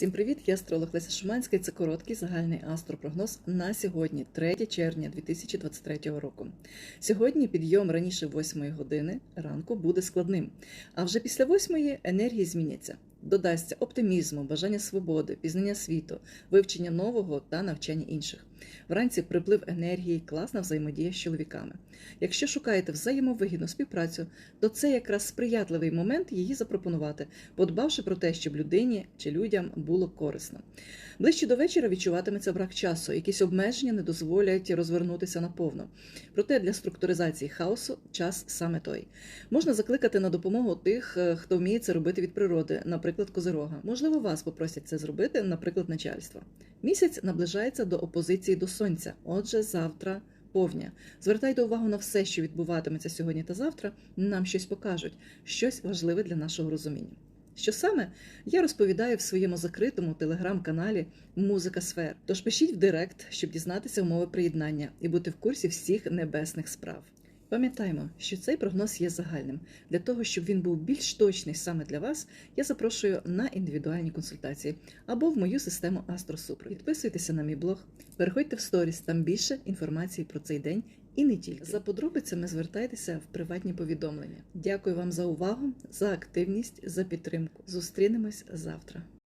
Всім привіт! Я астролог Леся Шуманська. і Це короткий загальний астропрогноз на сьогодні, 3 червня 2023 року. Сьогодні підйом раніше 8 години ранку буде складним, а вже після 8 енергії зміняться. Додасться оптимізму, бажання свободи, пізнання світу, вивчення нового та навчання інших. Вранці приплив енергії, класна взаємодія з чоловіками. Якщо шукаєте взаємовигідну співпрацю, то це якраз сприятливий момент її запропонувати, подбавши про те, щоб людині чи людям було корисно. Ближче до вечора відчуватиметься брак часу, якісь обмеження не дозволять розвернутися наповно. Проте для структуризації хаосу час саме той. Можна закликати на допомогу тих, е, хто вміє це робити від природи, наприклад, козирога. Можливо, вас попросять це зробити, наприклад, начальство. Місяць наближається до опозиції до сонця. Отже, завтра повня. Звертайте увагу на все, що відбуватиметься сьогодні та завтра. Нам щось покажуть, щось важливе для нашого розуміння. Що саме я розповідаю в своєму закритому телеграм-каналі Музика сфер. Тож пишіть в Директ, щоб дізнатися умови приєднання і бути в курсі всіх небесних справ. Пам'ятаємо, що цей прогноз є загальним. Для того, щоб він був більш точний саме для вас, я запрошую на індивідуальні консультації або в мою систему Астросупер. Підписуйтеся на мій блог, переходьте в сторіс, там більше інформації про цей день і не тільки. За подробицями звертайтеся в приватні повідомлення. Дякую вам за увагу, за активність, за підтримку. Зустрінемось завтра.